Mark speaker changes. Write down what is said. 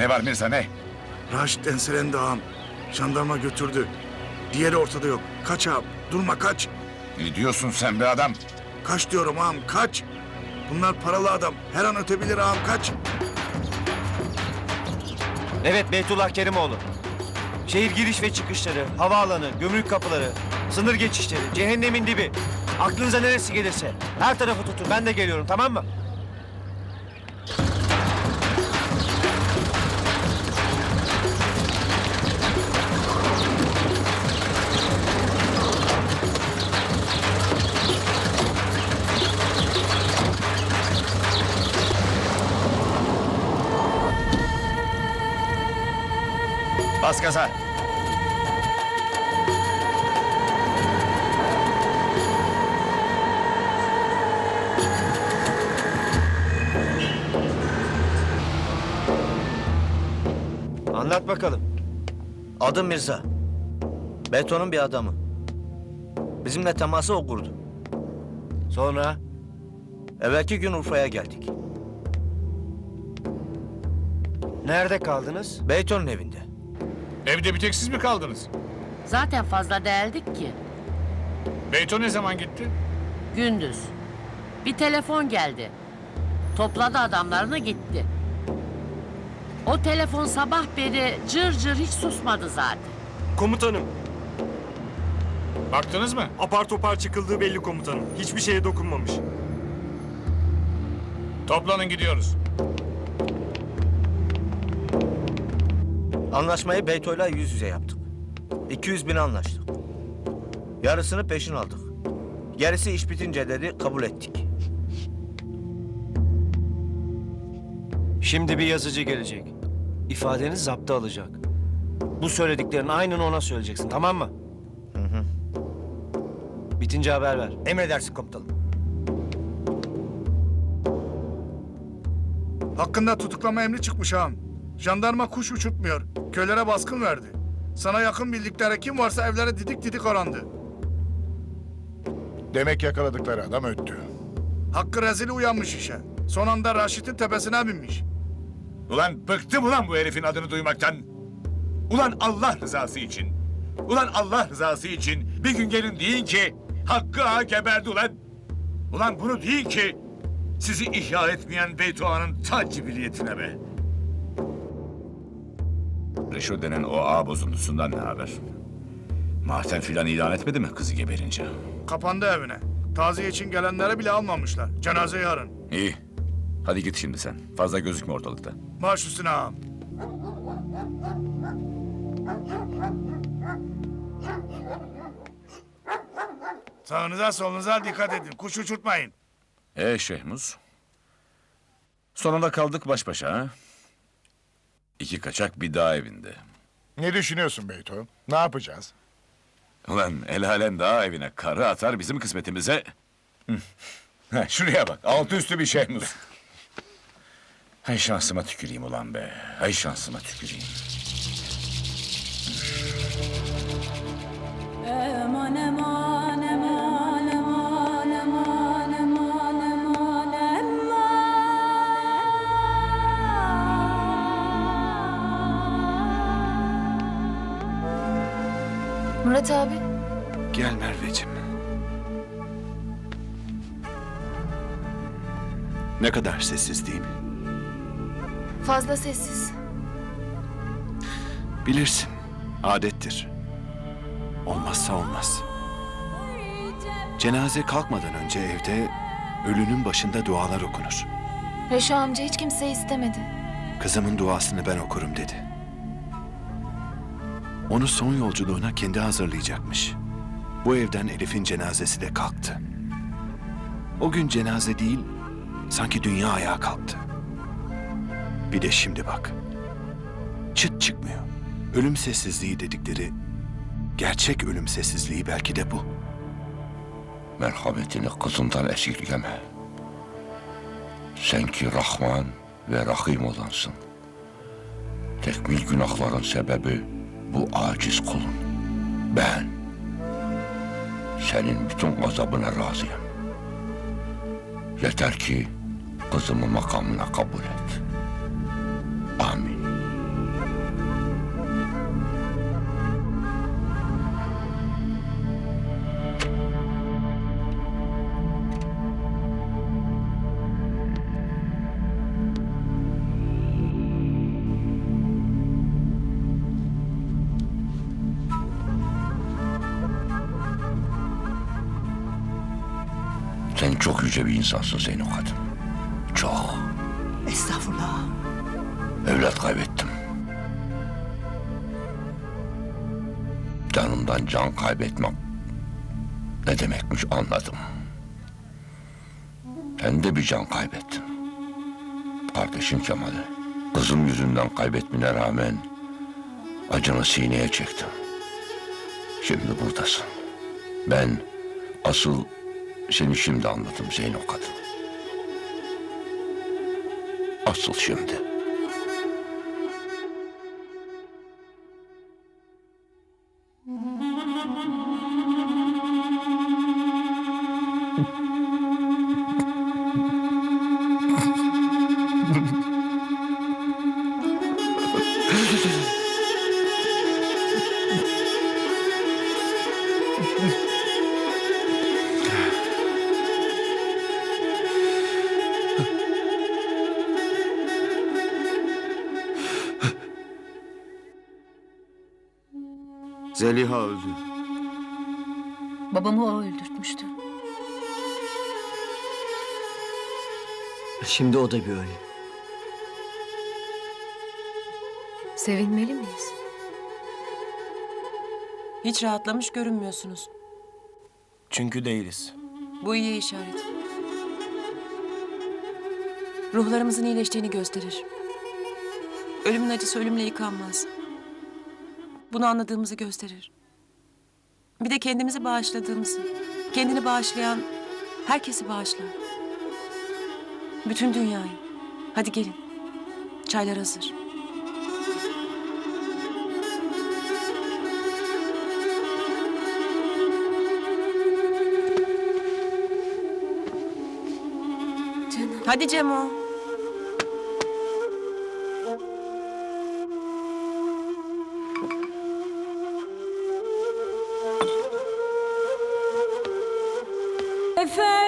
Speaker 1: Ne var Mirza ne?
Speaker 2: Raşit enselendi ağam. Jandarma götürdü. Diğeri ortada yok. Kaç ağam. Durma kaç.
Speaker 1: Ne diyorsun sen be adam?
Speaker 2: Kaç diyorum ağam kaç. Bunlar paralı adam. Her an ötebilir ağam kaç.
Speaker 3: Evet Beytullah Kerimoğlu. Şehir giriş ve çıkışları, havaalanı, gümrük kapıları, sınır geçişleri, cehennemin dibi. Aklınıza neresi gelirse her tarafı tutun. Ben de geliyorum tamam mı? Bas gaza. Anlat bakalım.
Speaker 4: Adım Mirza. Betonun bir adamı. Bizimle teması o kurdu.
Speaker 3: Sonra
Speaker 4: Evvelki gün Urfa'ya geldik.
Speaker 3: nerede kaldınız?
Speaker 4: Beyton'un evinde.
Speaker 1: Evde bir tek siz mi kaldınız?
Speaker 5: Zaten fazla değildik ki.
Speaker 1: Beyto ne zaman gitti?
Speaker 5: Gündüz. Bir telefon geldi. Topladı adamlarını gitti. O telefon sabah beri cır cır hiç susmadı zaten.
Speaker 6: Komutanım,
Speaker 1: Baktınız mı?
Speaker 6: apar topar çıkıldığı belli komutanım. Hiçbir şeye dokunmamış.
Speaker 1: Toplanın gidiyoruz.
Speaker 4: Anlaşmayı Beyto'yla yüz yüze yaptık. 200 bin anlaştık. Yarısını peşin aldık. Gerisi iş bitince dedi kabul ettik.
Speaker 3: Şimdi bir yazıcı gelecek. İfadeni zapta alacak. Bu söylediklerin aynını ona söyleyeceksin tamam mı? Bitince haber ver.
Speaker 4: Emredersin komutanım.
Speaker 2: Hakkında tutuklama emri çıkmış ağam. Jandarma kuş uçurtmuyor. Köylere baskın verdi. Sana yakın bildiklere kim varsa evlere didik didik arandı.
Speaker 7: Demek yakaladıkları adam öttü.
Speaker 2: Hakkı rezili uyanmış işe. Son anda Raşit'in tepesine binmiş.
Speaker 1: Ulan bıktım ulan bu herifin adını duymaktan. Ulan Allah rızası için. Ulan Allah rızası için bir gün gelin deyin ki Hakkı Ağa geberdi ulan. Ulan bunu deyin ki sizi ihya etmeyen Beytu Ağa'nın ta cibiliyetine be. Reşo denen o ağa bozuntusundan ne haber? Matem filan ilan etmedi mi kızı geberince?
Speaker 2: Kapandı evine. Taziye için gelenlere bile almamışlar. Cenaze yarın.
Speaker 1: İyi. Hadi git şimdi sen. Fazla gözükme ortalıkta.
Speaker 2: Baş üstüne ağam. Sağınıza solunuza dikkat edin. Kuş uçurtmayın.
Speaker 1: Ee Şehmuz. Sonunda kaldık baş başa ha? İki kaçak bir dağ evinde.
Speaker 7: Ne düşünüyorsun Beyto? Ne yapacağız?
Speaker 1: Ulan el alem dağ evine karı atar bizim kısmetimize. Ha, Şuraya bak altı üstü bir Şehmuz. Hay şansıma tüküreyim ulan be. Hay şansıma tüküreyim.
Speaker 8: Murat abi,
Speaker 3: Gel Merveciğim.
Speaker 9: Ne kadar sessiz değil mi?
Speaker 8: fazla sessiz.
Speaker 9: Bilirsin, adettir. Olmazsa olmaz. Cenaze kalkmadan önce evde ölünün başında dualar okunur.
Speaker 8: Reşo amca hiç kimseyi istemedi.
Speaker 9: Kızımın duasını ben okurum dedi. Onu son yolculuğuna kendi hazırlayacakmış. Bu evden Elif'in cenazesi de kalktı. O gün cenaze değil, sanki dünya ayağa kalktı. Bir de şimdi bak. Çıt çıkmıyor. Ölüm sessizliği dedikleri gerçek ölüm sessizliği belki de bu.
Speaker 10: merhametini kızından esirgeme. Sen ki Rahman ve Rahim olansın. Tekmil günahların sebebi bu aciz kulun. Ben senin bütün gazabına razıyım. Yeter ki kızımı makamına kabul et. Çok yüce bir insansın Zeyno kadın. Çok.
Speaker 11: Estağfurullah.
Speaker 10: Evlat kaybettim. Canımdan can kaybetmem. Ne demekmiş anladım. Sen de bir can kaybettin. Kardeşin Kemal'i. Kızım yüzünden kaybetmene rağmen acını sineye çektim. Şimdi buradasın. Ben asıl seni şimdi anladım Zeyno kadın. Asıl şimdi.
Speaker 3: Zeliha öldü.
Speaker 8: Babamı o öldürtmüştü.
Speaker 3: Şimdi o da bir ölü.
Speaker 8: Sevinmeli miyiz?
Speaker 11: Hiç rahatlamış görünmüyorsunuz.
Speaker 3: Çünkü değiliz.
Speaker 11: Bu iyi işaret. Ruhlarımızın iyileştiğini gösterir. Ölümün acısı ölümle yıkanmaz. Bunu anladığımızı gösterir. Bir de kendimizi bağışladığımızı, kendini bağışlayan herkesi bağışlar. Bütün dünyayı. Hadi gelin. Çaylar hazır. Hadi Cemo. fair.